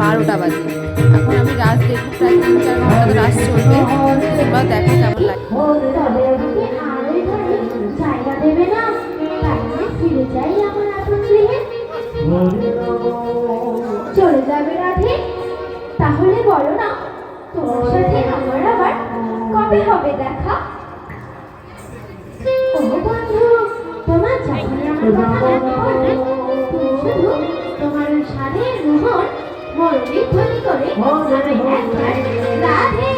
বারোটা বাজে। এখন আমি রাত দেখব প্রায় তিন চার ঘণ্টা রাত চলবে। তোমরা দেখো কেমন লাগে। চলে যাবে রাধে। তাহলে বলো না, তোমার সাথে আমার আবার কবে হবে দেখা? তোমার যখন আমার কথা মরণে ধ্বনি করে আমি একবার রাধে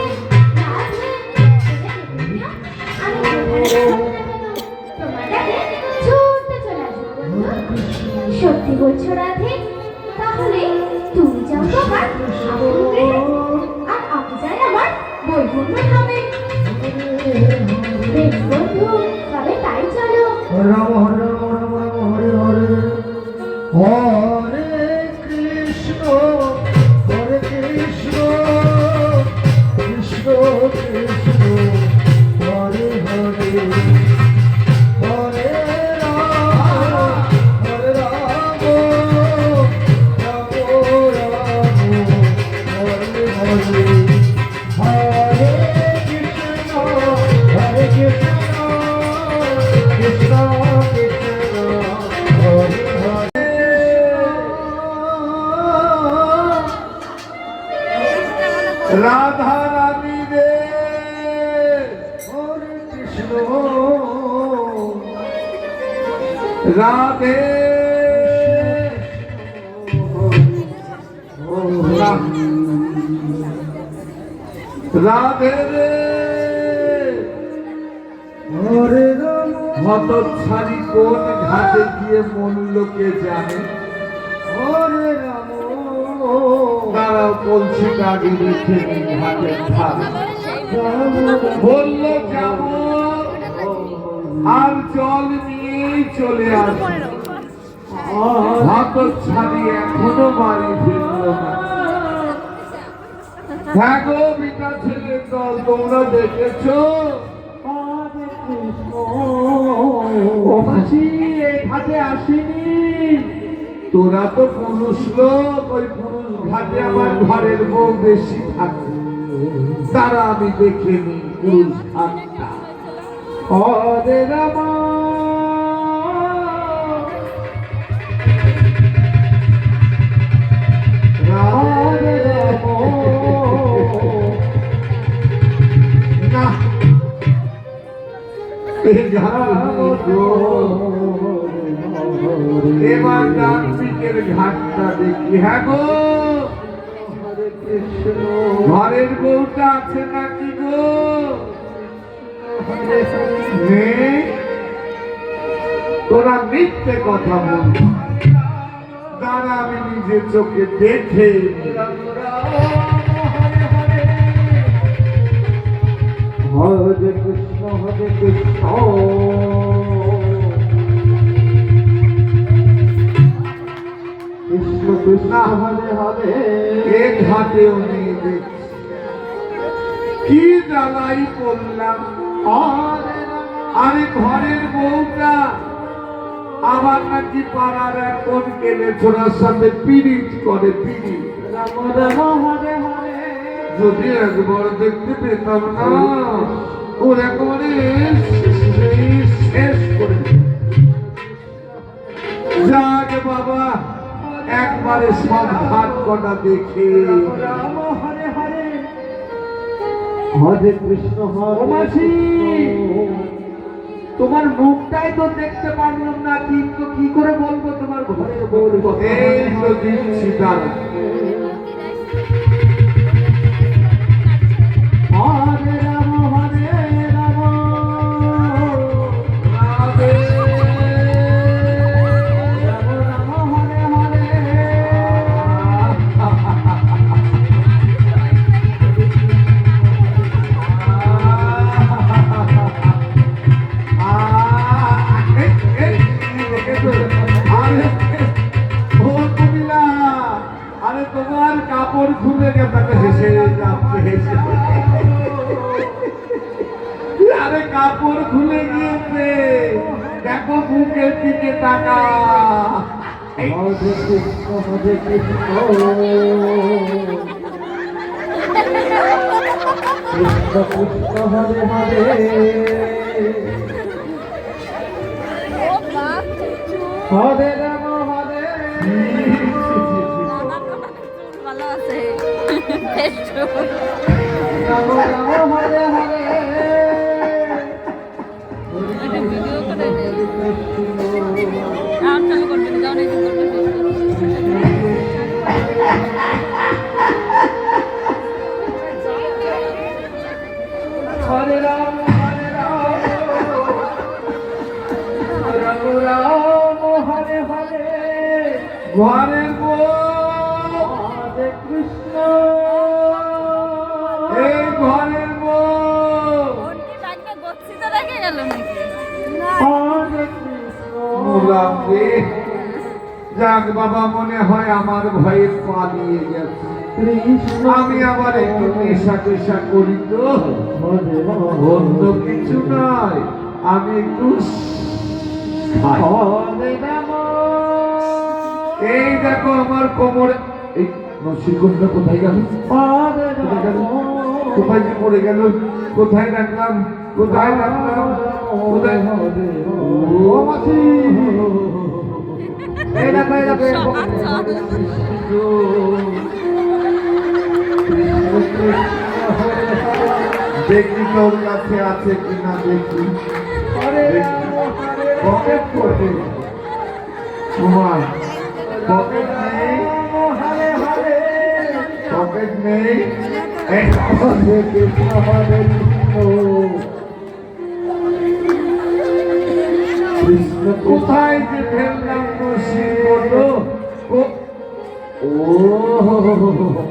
সত্যি বলছো রাধে তাহলে তুমি যাও তোমার আর আমি যাই আমার বৈকুণ্ঠ ধামে। বন্ধু তবে তাই চলো। রাম হরে রাম রাম রাম হরে হরে রাধে। রাধে রে। হরে হতচ্ছাড়ি কোন ঘাটে গিয়ে মূল্যকে জানে? হরে রাম। তারা কলসিটা আগে রেখে ধারে। বলল যাব। আর জল নিয়েই চলে এখনও বাড়ি ফিরল না। হ্যাঁ দল, তোমরা দেখেছ? ঘাটে আসেনি। তোরা তো পুরুষ লোক, ওই পুরুষ ঘাটে আমার ঘরের বউ বেশি থাকে। তারা আমি দেখিনি পুরুষ ঘাটটা এবার দিকের ঘাটটা দেখি হ্যাঁ গো ঘরের বউটা আছে নাকি গো? তোরা মিথ্যে কথা বল তারা আমি নিজের চোখে দেখে হরে কৃষ্ণ কৃষ্ণ কৃষ্ণ এ নেই দেখছি। কি জ্বালাই করলাম আরে ঘরের বউটা আবার নাকি পাড়ার এখন কেনে ছোড়ার সাথে পিরিত করে পিরিত যদি একবার দেখতে পেতাম না ওর একেবারে শেষ করে। যাক বাবা একবারে ঘাট কটা দেখে। হরে কৃষ্ণ হরে তোমার মুখটাই তো দেখতে পারলাম না কিন্তু কি করে বলব তোমার বউর কথা এই তো দিচ্ছি দাঁড়া। এই, হরে কৃষ্ণ কৃষ্ণ হরে হরে হরে রাম হরে ভালো আছে রাম রাম হরে হরে বউ হরে কৃষ্ণ। এই ঘরের বউ যাক বাবা মনে হয় আমার ভয়ে পালিয়ে গেছে। আমি আবার একটু নেশা টেশা করি তো। অন্য কিছু নয় আমি একটু এই দেখো আমার কোমরে এই কোথায় গেল? কোথায় গেল? কোথায় যে পড়ে গেল? কোথায় রাখলাম? কোথায় রাখলাম? কোথায় ও মাসি। এই দেখো এই দেখো এই দেখো। দেখি তোর কাছে আছে কিনা দেখি। পকেট করবে তোমার পকেট নেই? পকেট নেই? কোথায় যে ফেললাম নসি বলো ও,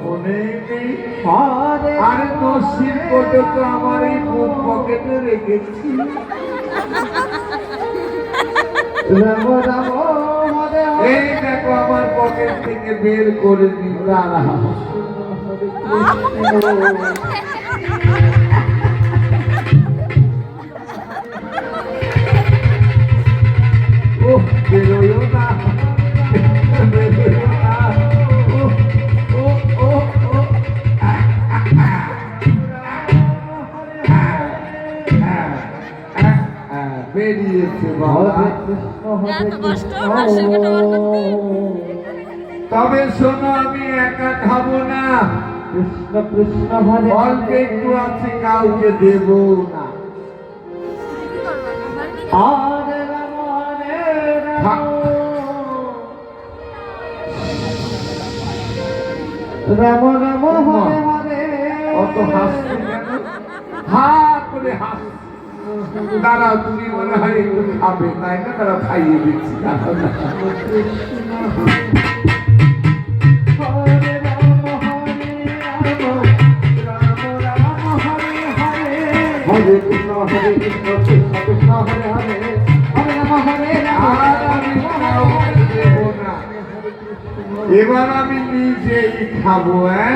মনে নেই? আরে কোটো তো আমার এই পকেটে রেখেছি। এই দেখো আমার পকেট থেকে বের করে দাঁড়া ও বেরোয়ও না। তবে শোনো আমি একা খাব না। কৃষ্ণ কৃষ্ণ হরে অল্প একটু আছে কাউকে দেব না। রাম রাম। হরে হরে। অত হাসছে হা করে হাস দাঁড়াও তুমি মনে হয় একটু খাবে তাই না? তারা খাইয়ে দিচ্ছি। হরে কৃষ্ণ হরে কৃষ্ণ কৃষ্ণ কৃষ্ণ হরে হরে। হরে রাম হরে রাম। এবার আমি নিজেই খাব হ্যাঁ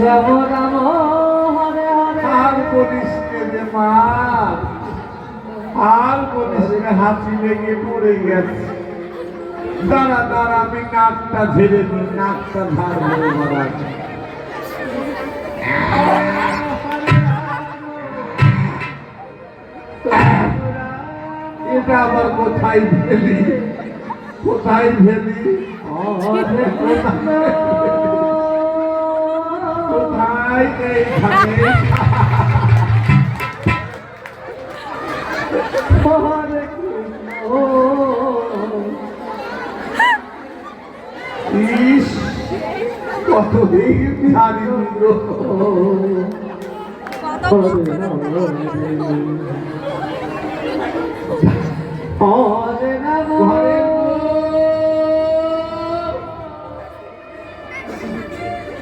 রাম রাম হরে হরে। আর বলিস রে মা আর বলিস নে হাসি লেগে পড়ে গেছে। দাঁড়া দাঁড়া আমি নাকটা ঝেড়ে দিই নাকটা ধার হয়ে মারা এটা আবার কোথায় ফেলি? কোথায় ফেলি? কোথায় এইখানে হরে ইস কত হরে রাম হরে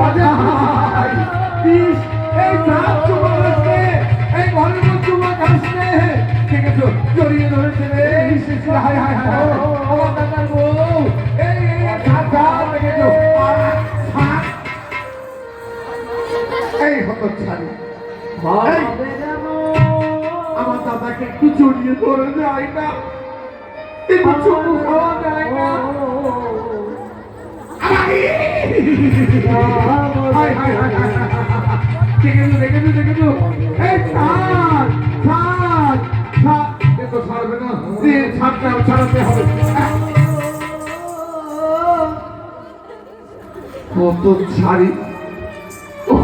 খাই ইস এই ধাপ চুমা এই চুমা ঠিক আছে জড়িয়ে ধরেছে রে। ইস ইস হাই হাই হাই ও দাদা গো এই এই ধাপ ধাপ লেগে তো। এই হতো ছাড়ি। আমার দাদাকে একটু জড়িয়ে ধরে যায় না। একটু চুমু খাওয়া যায় না। কত ছাড়ি ও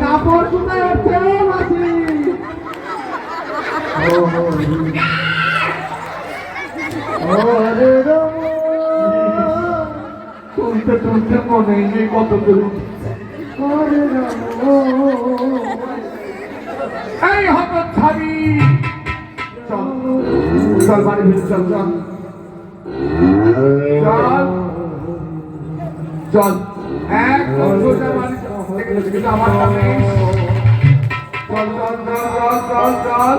কাপড় কোথায় হচ্ছে ও মাসি ও হরে রাম তুলতে তুলতে মনে নেই কত এই হত ছাড়ি চল চল বাড়ি চল চল চল চল সোজা বাড়ি চল। আমার চল চল চল চল চল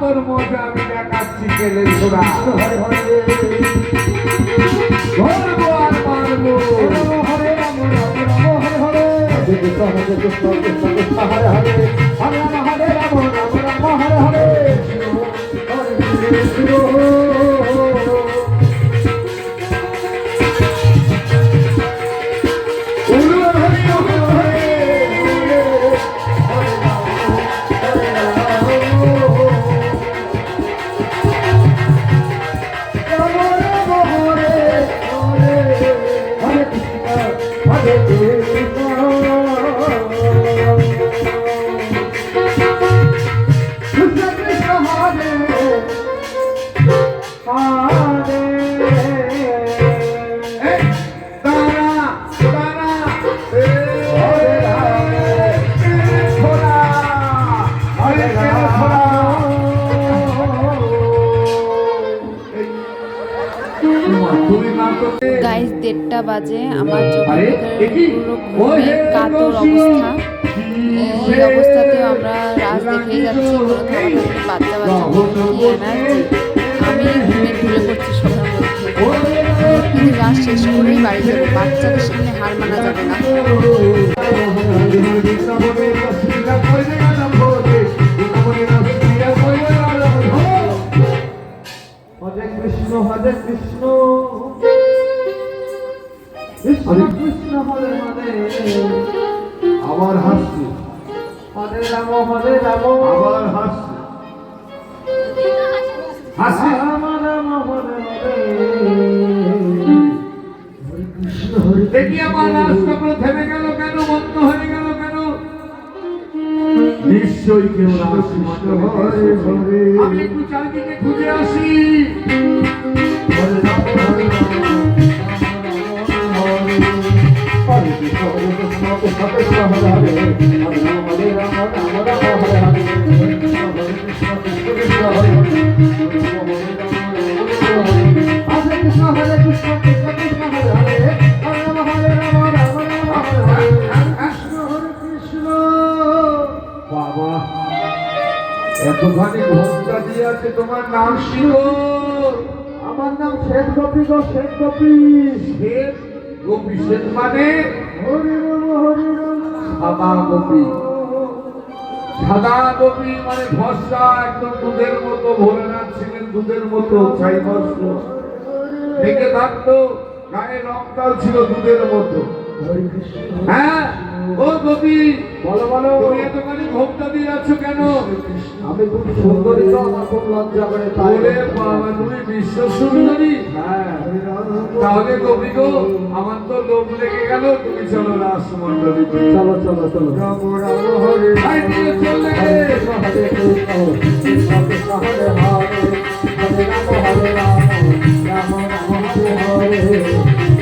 তোর মজা আমি দেখাচ্ছি কেলে হরে ধরবো আর মারবো। হরে রাম রাম রাম হরে। হরে হরে। কৃষ্ণ হরে কৃষ্ণ কৃষ্ণ কৃষ্ণ হরে। হরে হরে রাম হরে রাম রাম রাম হরে। হরে হরে। হে কাতর অবস্থা। এই অবস্থাতে আমরা রাজ দেখেই যাচ্ছি কোনো বাচ্চা বাচ্চা কি এনার্জি? আমি ঘুমে ঢুলে পড়ছি সবার মধ্যে কিন্তু রাজ শেষ করেই বাড়ি যাব বাচ্চাদের সামনে হার মানা যাবে না। হরে কৃষ্ণ হরে কৃষ্ণ। কৃষ্ণ। কৃষ্ণ হরে হরে আবার হাসছে। হরে রাম হরে রাম আবার হাসছে। হাসছে? রাম রাম হরে হরে হরে কৃষ্ণ হরে দেখি আমার রাজচক্র থেমে গেল কেন বন্ধ হয়ে গেল কেন? নিশ্চয়ই কেউ হরে আমি একটু চারিদিকে খুঁজে আসি। হরে হরে রাম হরে ঘোমটা দিয়ে আছে তোমার নাম কি আমার নাম শেখ গোপী গো শেখ গোপী। শেখ গোপী শেখ মানে? হরি রাম হরি রাম সাদা গোপী। সাদা গোপী মানে ভরসা একদম দুধের মতো ভোলেনাথ ছিলেন দুধের মতো ছাই বস্ত্র দেখে থাকতো গায়ে রংটাও ছিল দুধের মতো। হ্যাঁ? ও গোপী বলো বলো। তুমি এতখানি ঘোমটা দিয়ে আছো কেন? আমি খুব সুন্দরী তো আমার খুব লজ্জা করে ওরে বাবা তুমি বিশ্ব সুন্দরী হ্যাঁ। তাহলে গোপী গো আমার তো লোভ লেগে গেল তুমি চলো রাস মন্ডলীতে চলো চলো চলো। রাম হরে ভাই হরে রাম হরে রাম রাম রাম হরে হরে।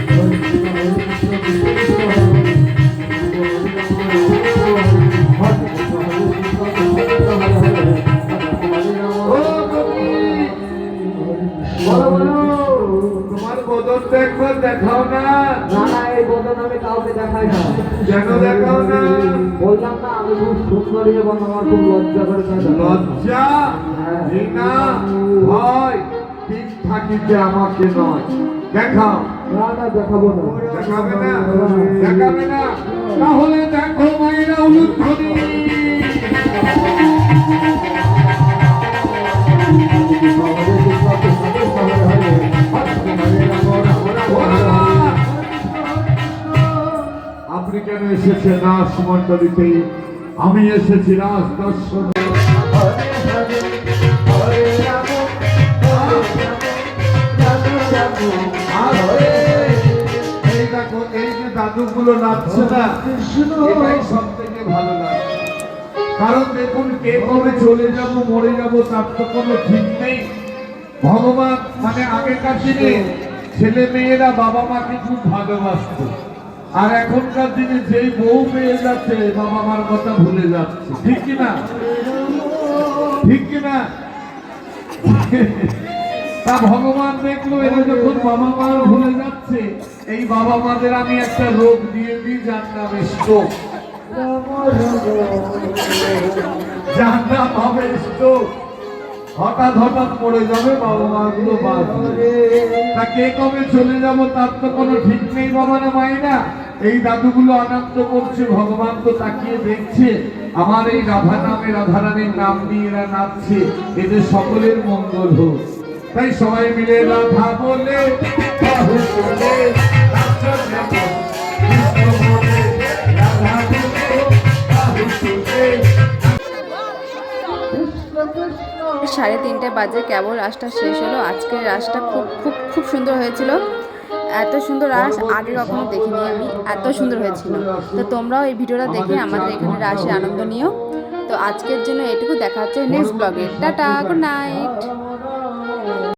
না। কেন দেখাও না। বললাম না আমি খুব সুন্দরী এবং আমার খুব লজ্জা করে। লজ্জা? ঘৃণা? ভয়? ঠিক থাকিতে আমাকে নয়। দেখাও। না না দেখাবো না। দেখাবে না? দেখাবে না? তাহলে দেখো মায়েরা উলুধ্বনি। কেন এসেছেন রাস মন্ডলীতে আমি এসেছি রাস দর্শন এই যে দাদুগুলো ভালো কারণ দেখুন চলে যাব, মরে যাব, তার তো কোনো ঠিক নেই। ভগবান মানে আগেকার দিনে ছেলে মেয়েরা বাবা মাকে খুব ভালোবাসত। আর এখনকার দিনে যেই বউ পেয়ে যাচ্ছে, বাবা মার কথা ভুলে যাচ্ছে। ঠিক কিনা? ঠিক কিনা? তা ভগবান দেখল, এরা যখন বাবা মা ভুলে যাচ্ছে, এই বাবা মাদের আমি একটা রোগ দিয়ে দিই, যার নাম স্ট্রোক যার নাম হবে হঠাৎ হঠাৎ পড়ে যাবে, বাবা মা গুলো তা কে কবে চলে যাব, তার তো কোনো ঠিক নেই, বাবা না, মায়েরা। এই দাদুগুলো আনন্দ করছে, ভগবান তো তাকিয়ে দেখছে। আমার এই রাধা নামে রাধারানীর নাম নিয়ে এরা নাচছে, এদের সকলের মঙ্গল হোক। তাই সবাই মিলে রাধা বলে। সাড়ে তিনটে বাজে, কেবল রাসটা শেষ হলো। আজকের রাসটা খুব খুব খুব সুন্দর হয়েছিল। এত সুন্দর রাস আগে কখনো দেখিনি আমি, এত সুন্দর হয়েছিল। তো তোমরাও এই ভিডিওটা দেখে আমাদের এখানে রাসে আনন্দ নিও। তো আজকের জন্য এটুকু, দেখা হচ্ছে নেক্সট ব্লগে টাটা গুড নাইট